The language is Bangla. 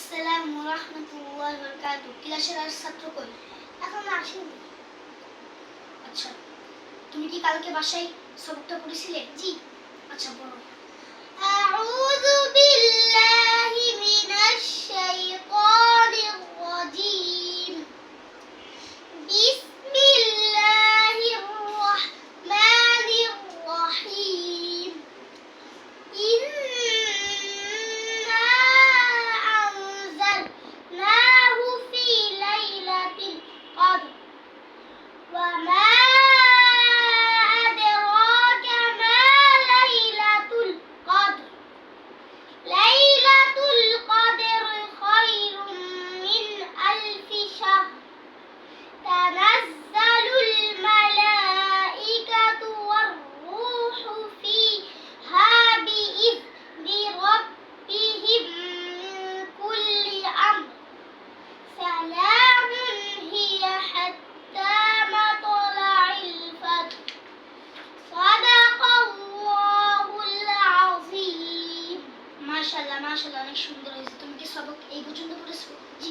আসসালাম রহমতুল্লাহ বরকাত ক্লাসের ছাত্র কই? এখন আসেনি। আচ্ছা তুমি কি কালকে বাসায় সবকটা পড়েছিলে জি। আচ্ছা বড় মাশাআল্লাহ অনেক সুন্দর হয়েছে। তুমি কি সবক এই পর্যন্ত পড়েছো জি।